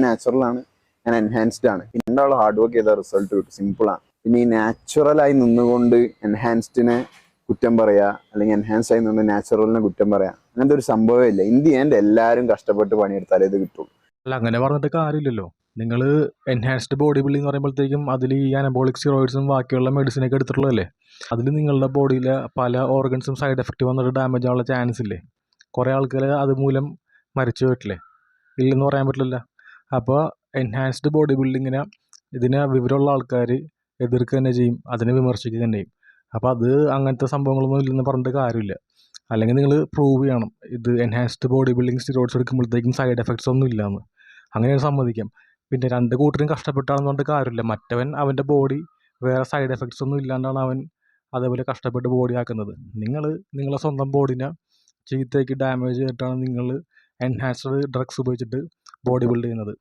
Natural ആണ്. ഞാൻ enhanced ആണ്. പിന്നെ ആൾ ഹാർഡ് വർക്ക് ചെയ്ത റിസൾട്ട് കിട്ടും. സിമ്പിളാണ് പിന്നെ ഈ നാച്ചുറലായി നിന്നുകൊണ്ട് എൻഹാൻസ്ഡിനെ കുറ്റം പറയാ അല്ലെങ്കിൽ എൻഹാൻസ് ആയി നിന്ന് നാച്ചുറലിനെ കുറ്റം പറയാ അങ്ങനത്തെ ഒരു സംഭവമില്ല ഇന്ത്യ ദി എൻഡ് എല്ലാവരും കഷ്ടപ്പെട്ട് പണിയെടുത്താലേ ഇത് കിട്ടുള്ളൂ. അല്ല അങ്ങനെ പറഞ്ഞിട്ട് കാര്യമില്ലല്ലോ. നിങ്ങൾ എൻഹാൻസ്ഡ് ബോഡി ബിൽഡിംഗ് എന്ന് പറയുമ്പോഴത്തേക്കും അതിൽ ഈ അനബോളിക് സ്റ്റിറോയിഡ്സും ബാക്കിയുള്ള മെഡിസിനൊക്കെ എടുത്തിട്ടുള്ളതല്ലേ? അതിൽ നിങ്ങളുടെ ബോഡിയിലെ പല ഓർഗൻസും സൈഡ് എഫക്റ്റ് വന്നിട്ട് ഡാമേജ് ആവാനുള്ള ചാൻസ് ഇല്ലേ? കുറേ ആൾക്കാർ അതുമൂലം മരിച്ചു പോയിട്ടില്ലേ? ഇല്ലെന്ന് പറയാൻ പറ്റില്ല അപ്പോൾ എൻഹാൻസ്ഡ് ബോഡി ബിൽഡിങ്ങിനെ ഇതിനെ വിവരമുള്ള ആൾക്കാർ എതിർക്കുക തന്നെ ചെയ്യും അതിനെ വിമർശിക്കുക തന്നെ ചെയ്യും. അപ്പോൾ അത് അങ്ങനത്തെ സംഭവങ്ങളൊന്നും ഇല്ലെന്ന് പറഞ്ഞിട്ട് കാര്യമില്ല. അല്ലെങ്കിൽ നിങ്ങൾ പ്രൂവ് ചെയ്യണം ഇത് എൻഹാൻസ്ഡ് ബോഡി ബിൽഡിംഗ് സ്റ്റിറോയിഡ്സ് എടുക്കുമ്പോഴത്തേക്കും സൈഡ് എഫക്ട്സ് ഒന്നും ഇല്ലയെന്ന് അങ്ങനെയാണ് സമ്മതിക്കാം. പിന്നെ രണ്ട് കൂട്ടരും കഷ്ടപ്പെട്ടാണെന്ന് പറഞ്ഞിട്ട് കാര്യമില്ല. മറ്റവൻ അവന്റെ ബോഡി വേറെ സൈഡ് എഫക്ട്സ് ഒന്നും ഇല്ലാണ്ടാണ് അവൻ അതേപോലെ കഷ്ടപ്പെട്ട് ബോഡി ആക്കുന്നത്. നിങ്ങൾ നിങ്ങളെ സ്വന്തം ബോഡിനെ ചീത്തയ്ക്ക് ഡാമേജ് ചെയ്തിട്ടാണ് നിങ്ങൾ എൻഹാൻസ്ഡ് ഡ്രഗ്സ് ഉപയോഗിച്ചിട്ട് ബോഡി ബിൽഡ് ചെയ്യുന്നത്.